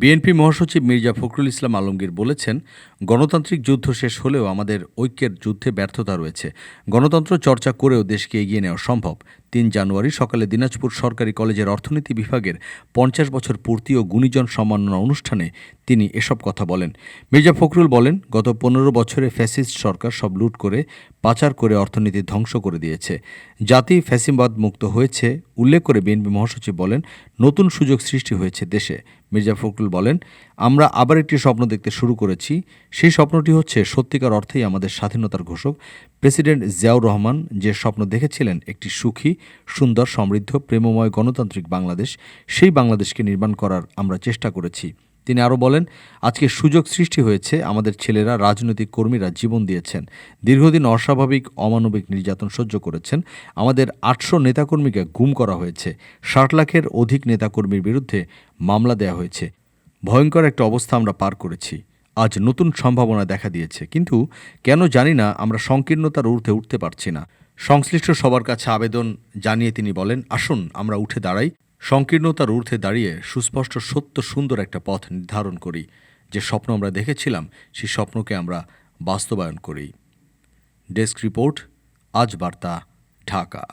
BNP মহাসচিব মির্জা ফখরুল ইসলাম আলমগীর বলেছেন, গণতান্ত্রিক যুদ্ধ শেষ হলেও আমাদের ঐক্যের যুদ্ধে ব্যর্থতা রয়েছে। গণতন্ত্র চর্চা করেও দেশকে এগিয়ে নেওয়া সম্ভব। তিন জানুয়ারি সকালে দিনাজপুর সরকারি কলেজের অর্থনীতি বিভাগের পঞ্চাশ বছর পূর্তি ও গুণীজন সম্মাননা অনুষ্ঠানে তিনি এসব কথা বলেন। মির্জা ফখরুল বলেন, গত পনেরো বছরে ফ্যাসিস্ট সরকার সব লুট করে, পাচার করে অর্থনীতি ধ্বংস করে দিয়েছে। জাতি ফ্যাসিমবাদ মুক্ত হয়েছে উল্লেখ করে বিএনপি মহাসচিব বলেন, নতুন সুযোগ সৃষ্টি হয়েছে দেশে। মির্জা ফখরুল বলেন, আমরা আবার একটি স্বপ্ন দেখতে শুরু করেছি। সেই স্বপ্নটি হচ্ছে সত্যিকার অর্থেই আমাদের স্বাধীনতার ঘোষক। প্রেসিডেন্ট জিয়াউর রহমান যে স্বপ্ন দেখেছিলেন একটি সুখী, সুন্দর, সমৃদ্ধ, প্রেমময় গণতান্ত্রিক বাংলাদেশ, সেই বাংলাদেশকে নির্মাণ করার আমরা চেষ্টা করেছি। তিনি আরও বলেন, আজকে সুযোগ সৃষ্টি হয়েছে, আমাদের ছেলেরা, রাজনৈতিক কর্মীরা জীবন দিয়েছেন। দীর্ঘদিন অস্বাভাবিক, অমানবিক নির্যাতন সহ্য করেছেন। আমাদের আটশো নেতাকর্মীকে গুম করা হয়েছে। ষাট লাখের অধিক নেতাকর্মীর বিরুদ্ধে মামলা দেওয়া হয়েছে। ভয়ঙ্কর একটা অবস্থা আমরা পার করেছি। আজ নতুন সম্ভাবনা দেখা দিয়েছে। কিন্তু কেন জানি না, আমরা সংকীর্ণতার ঊর্ধ্বে উঠতে পারছি না। সংশ্লিষ্ট সবার কাছে আবেদন জানিয়ে তিনি বলেন, আসুন, আমরা উঠে দাঁড়াই। সংকীর্ণতার ঊর্ধ্বে দাঁড়িয়ে সুস্পষ্ট সত্য সুন্দর একটা পথ নির্ধারণ করি। যে স্বপ্ন আমরা দেখেছিলাম, সেই স্বপ্নকে আমরা বাস্তবায়ন করি। ডেস্ক রিপোর্ট, আজ বার্তা, ঢাকা।